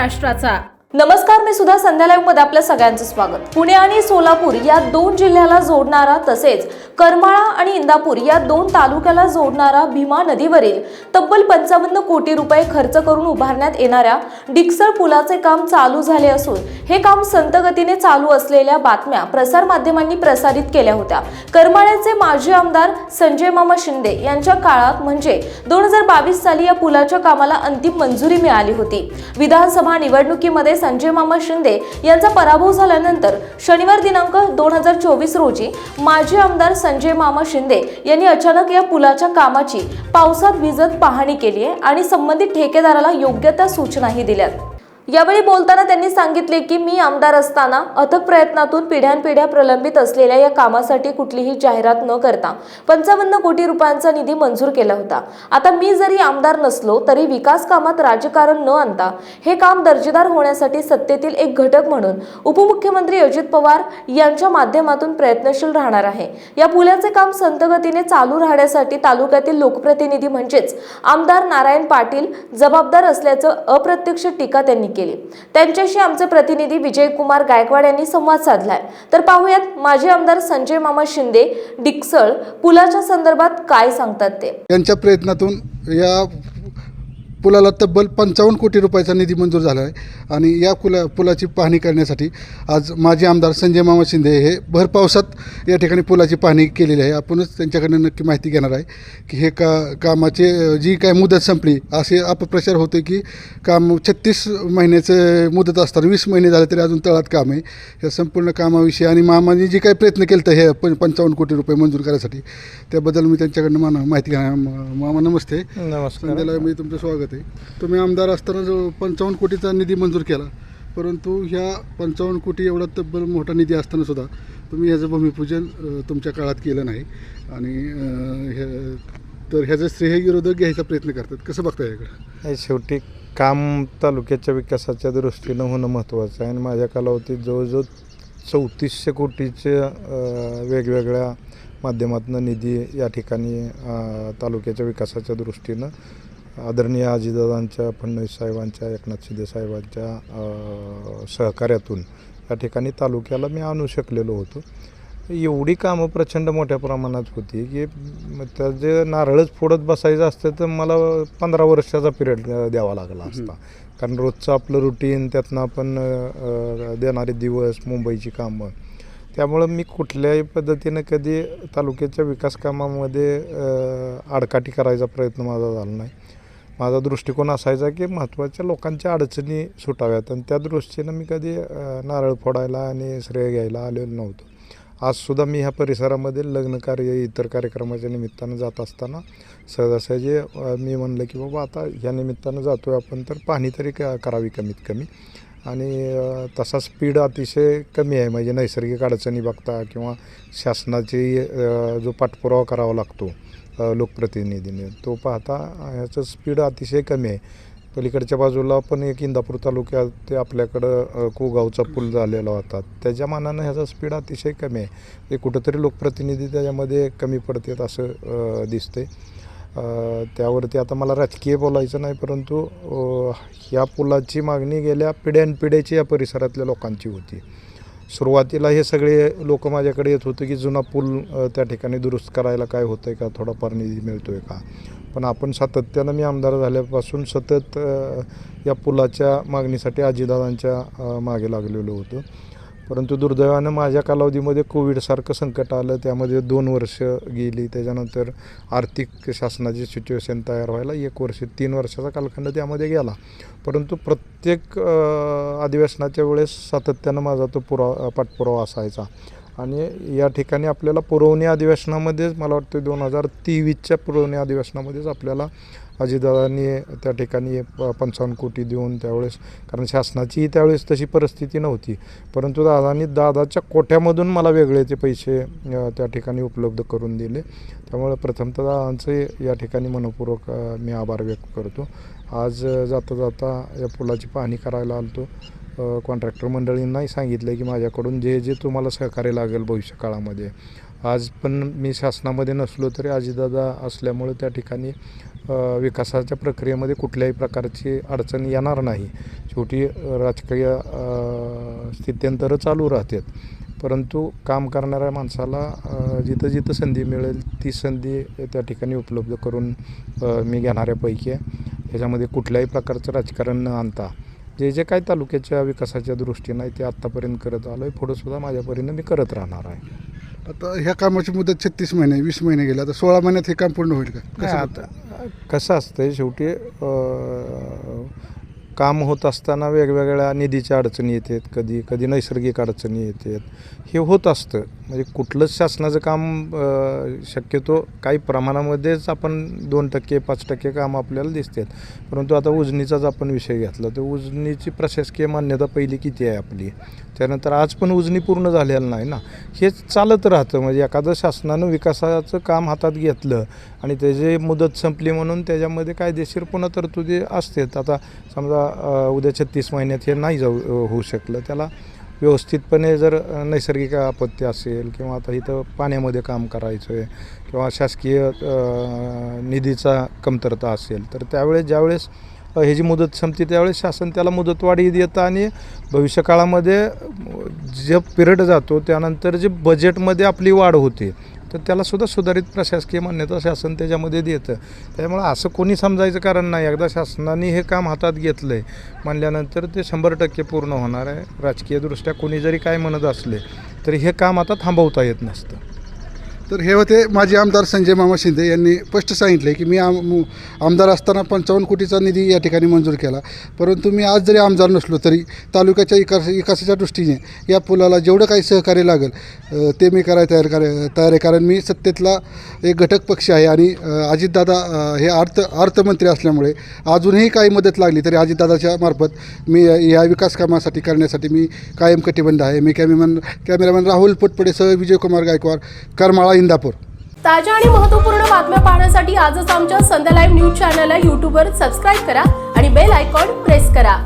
राष्ट्राचा नमस्कार मी सुद्धा संध्या मध्ये आपल्या सगळ्यांचं स्वागत. पुणे आणि सोलापूर या दोन जिल्ह्याला जोडणारा तसेच करमाळा आणि इंदापूर या दोन तालुक्याला जोडणारा भीमा नदीवरील तब्बल पंचावन्न कोटी रुपये खर्च करून उभारण्यात येणाऱ्या डिक्सळ पुलाचे काम चालू झाले असून हे काम संतगतीने चालू असलेल्या बातम्या प्रसार माध्यमांनी प्रसारित केल्या होत्या. करमाळ्याचे माजी आमदार संजय मामा शिंदे यांच्या काळात म्हणजे दोन हजार बावीस साली या पुलाच्या कामाला अंतिम मंजुरी मिळाली होती. विधानसभा निवडणुकीमध्ये संजय मामा शिंदे यांचा पराभव झाल्यानंतर शनिवार दिनांक दोन हजार चोवीस रोजी माजी आमदार संजय मामा शिंदे यांनी अचानक या पुलाच्या कामाची पावसात भिजत पाहणी केली आहे आणि संबंधित ठेकेदाराला योग्य त्या सूचनाही दिल्यात. यावेळी बोलताना त्यांनी सांगितले की मी आमदार असताना अथक प्रयत्नातून पिढ्यानपिढ्या प्रलंबित असलेल्या या कामासाठी कुठलीही जाहिरात न करता पंचावन्न कोटी रुपयांचा निधी मंजूर केला होता. आता मी जरी आमदार नसलो तरी विकास कामात राजकारण न आणता हे काम दर्जेदार होण्यासाठी सत्तेतील एक घटक म्हणून उपमुख्यमंत्री अजित पवार यांच्या माध्यमातून प्रयत्नशील राहणार आहे. या पुलाचे काम संतगतीने चालू राहण्यासाठी तालुक्यातील लोकप्रतिनिधी म्हणजेच आमदार नारायण पाटील जबाबदार असल्याचं अप्रत्यक्ष टीका त्यांनी केली. त्यांच्याशी आमचे प्रतिनिधी विजयकुमार गायकवाड यांनी संवाद साधलाय. तर पाहूयात माजी आमदार संजय मामा शिंदे डिक्सळ पुलाच्या संदर्भात काय सांगतात ते? त्यांच्या प्रयत्नातून या पुलाला तब्बल पंचावन्न कोटी रुपयाचा निधी मंजूर झाला आहे. आणि या पुला पुलाची पाहणी करण्यासाठी आज माजी आमदार संजय मामा शिंदे हे भर पावसात या ठिकाणी पुलाची पाहणी केलेली आहे. आपणच त्यांच्याकडनं नक्की माहिती घेणार आहे की हे का कामाचे जी काय मुदत संपली असे अपप्रचार होते की काम छत्तीस महिन्याचं मुदत असताना वीस महिने झाले तरी अजून तळात काम आहे. या संपूर्ण कामाविषयी आणि मामाने जे काही प्रयत्न केलं तर हे पण पंचावन्न कोटी रुपये मंजूर करायसाठी त्याबद्दल मी त्यांच्याकडनं माना माहिती घेणार मामा नमस्ते. नमस्कार. मी तुमचं स्वागत आहे तुम्ही आमदार असताना जो पंचावन्न कोटीचा निधी मंजूर केला परंतु ह्या पंचावन्न कोटी एवढा तब्बल मोठा निधी असताना सुद्धा तुम्ही ह्याचं भूमिपूजन तुमच्या काळात केलं नाही. आणि ह्या हे तर ह्याचं श्रेय विरोधक घ्यायचा प्रयत्न करतात. कसं बघता याकडे? शेवटी काम तालुक्याच्या विकासाच्या दृष्टीनं होणं महत्त्वाचं आहे. आणि माझ्या कालावधीत जवळजवळ चौतीसशे कोटीचे वेगवेगळ्या माध्यमातून निधी या ठिकाणी तालुक्याच्या विकासाच्या दृष्टीनं आदरणीय अजितदादांच्या फडणवीस साहेबांच्या एकनाथ शिंदे साहेबांच्या सहकार्यातून या ठिकाणी तालुक्याला मी आणू शकलेलो होतो. एवढी कामं प्रचंड मोठ्या प्रमाणात होती की त्या जे नारळच फोडत बसायचं असतं तर मला पंधरा वर्षाचा पिरियड द्यावा लागला असता. कारण रोजचं आपलं रुटीन त्यातनं आपण देणारे दिवस मुंबईची कामं. त्यामुळं मी कुठल्याही पद्धतीनं कधी तालुक्याच्या विकास कामामध्ये आडकाठी करायचा प्रयत्न माझा झाला नाही. माझा दृष्टिकोन असायचा की महत्त्वाच्या लोकांच्या अडचणी सुटाव्यात. आणि त्या दृष्टीनं मी कधी नारळ फोडायला आणि श्रेय घ्यायला आलेलो नव्हतो. आजसुद्धा मी ह्या परिसरामध्ये लग्न कार्य इतर कार्यक्रमाच्या निमित्तानं जात असताना सहजासहजी मी म्हणलं की बाबा आता ह्या निमित्तानं जातो आहे आपण तर पाहणी तरी क करावी कमीत कमी. आणि तसा स्पीड अतिशय कमी आहे. म्हणजे नैसर्गिक अडचणी बघता किंवा शासनाची जो पाठपुरावा करावा लागतो लोकप्रतिनिधी लोकप्रतिनिधीने तो पाहता ह्याचं स्पीड अतिशय कमी आहे. पलीकडच्या बाजूला पण एक इंदापूर तालुक्यात ते आपल्याकडं कुगावचा पूल झालेला होता. त्याच्या मानानं ह्याचा स्पीड अतिशय कमी आहे. ते कुठंतरी लोकप्रतिनिधी त्याच्यामध्ये कमी पडतात असं दिसते त्यावरती आता मला राजकीय बोलायचं नाही परंतु ह्या पुलाची मागणी गेल्या पिढ्यानपिढ्याची या परिसरातल्या लोकांची होती. सुरुवातीला हे सगळे लोक माझ्याकडे येत होते की जुना पूल त्या ठिकाणी दुरुस्त करायला काय होतं आहे का? थोडाफार निधी मिळतो आहे का? पण आपण सातत्यानं मी आमदार झाल्यापासून सतत या पुलाच्या मागणीसाठी आजीदादांच्या मागे लागलेलो होतो. परंतु दुर्दैवानं माझ्या कालावधीमध्ये कोविडसारखं संकट आलं. त्यामध्ये दोन वर्ष गेली. त्याच्यानंतर आर्थिक शासनाची सिच्युएशन तयार व्हायला एक वर्ष तीन वर्षाचा कालखंड त्यामध्ये गेला. परंतु प्रत्येक अधिवेशनाच्या वेळेस सातत्यानं माझा तो पुरावा पाठपुरावा असायचा. आणि या ठिकाणी आपल्याला पुरवणी अधिवेशनामध्येच मला वाटतं दोन हजार तेवीसच्या पुरवणी अधिवेशनामध्येच आपल्याला अजितदादांनी त्या ठिकाणी प- पंचावन्न कोटी देऊन त्यावेळेस कारण शासनाचीही त्यावेळेस तशी परिस्थिती नव्हती. परंतु दादांनी दादाच्या कोट्यामधून मला वेगळे ते पैसे त्या ठिकाणी उपलब्ध करून दिले. त्यामुळे प्रथमतः दादांचे या ठिकाणी मनपूर्वक मी आभार व्यक्त करतो. आज जाता जाता या पुलाची पाहणी करायला आलतो. कॉन्ट्रॅक्टर मंडळींनाही सांगितलं की माझ्याकडून जे जे तुम्हाला सहकार्य लागेल भविष्य काळामध्ये आज पण मी शासनामध्ये नसलो तरी अजितदादा असल्यामुळे त्या ठिकाणी विकासाच्या प्रक्रियेमध्ये कुठल्याही प्रकारची अडचण येणार नाही. शेवटी राजकीय स्थित्यंतरं चालू राहतात. परंतु काम करणाऱ्या माणसाला जिथं जिथं संधी मिळेल ती संधी त्या ठिकाणी उपलब्ध करून मी घेणाऱ्यापैकी आहे. ह्याच्यामध्ये कुठल्याही प्रकारचं राजकारण न आणता जे जे काही तालुक्याच्या विकासाच्या दृष्टीनं आहे ते आत्तापर्यंत करत आलो आहे पुढंसुद्धा माझ्या परीनं मी करत राहणार आहे. आता ह्या कामाची मुदत छत्तीस महिने वीस महिने गेले. आता सोळा महिन्यात हे काम पूर्ण होईल का? कसं आता कसं असतंय शेवटी अं, काम होत असताना वेगवेगळ्या निधीच्या अडचणी येतात कधी कधी नैसर्गिक अडचणी येतात. हे होत असतं. म्हणजे कुठलंच शासनाचं काम शक्यतो काही प्रमाणामध्येच आपण दोन टक्के पाच टक्के काम आपल्याला दिसतात. परंतु आता उजनीचाच आपण विषय घेतला तर उजनीची प्रशासकीय मान्यता पहिली किती आहे आपली? त्यानंतर आज पण उजनी पूर्ण झालेलं नाही ना? हेच चालत राहतं. म्हणजे एखादं शासनानं विकासाचं काम हातात घेतलं आणि त्याची मुदत संपली म्हणून त्याच्यामध्ये कायदेशीर पुन्हा तरतुदी असतात. आता समजा उद्या छत्तीस महिन्यात हे नाही जाऊ होऊ शकलं. त्याला व्यवस्थितपणे जर नैसर्गिक आपत्ती असेल किंवा आता इथं पाण्यामध्ये काम करायचं आहे किंवा शासकीय निधीचा कमतरता असेल तर त्यावेळेस ज्यावेळेस हे ह्याची मुदत संपते त्यावेळेस शासन त्याला मुदतवाढी देतं आणि भविष्यकाळामध्ये जे पिरियड जातो त्यानंतर जे बजेटमध्ये आपली वाढ होते तर त्यालासुद्धा सुधारित प्रशासकीय मान्यता शासन त्याच्यामध्ये देतं. त्यामुळं असं कोणी समजायचं कारण नाही. एकदा शासनाने हे काम हातात घेतलं आहे म्हणल्यानंतर ते शंभर टक्के पूर्ण होणार आहे. राजकीयदृष्ट्या कोणी जरी काय म्हणत असले तरी हे काम आता थांबवता येत नसतं. तर हे होते माजी आमदार संजय मामा शिंदे यांनी स्पष्ट सांगितले की मी आम आमदार असताना पंचावन्न कोटीचा निधी या ठिकाणी मंजूर केला. परंतु मी आज जरी आमदार नसलो तरी तालुक्याच्या विकास विकासाच्या दृष्टीने या पुलाला जेवढं काही सहकार्य लागेल ते मी करायला तयार कर तयार आहे. कारण मी सत्तेतला एक घटक पक्ष आहे आणि अजितदादा हे अर्थ अर्थमंत्री असल्यामुळे अजूनही काही मदत लागली तरी अजितदादाच्या मार्फत मी या विकास कामासाठी करण्यासाठी मी कायम कटिबंध आहे. मी कॅमेरामॅन कॅमेरामॅन राहुल पोटपडेसह विजयकुमार गायकवाड करमाळा इंदापूर. ताज्या आणि महत्त्वपूर्ण बातम्या पाहण्यासाठी आजच आमच्या संध्या लाईव्ह न्यूज चॅनलला यूट्यूबवर सबस्क्राईब करा आणि बेल आयकॉन प्रेस करा.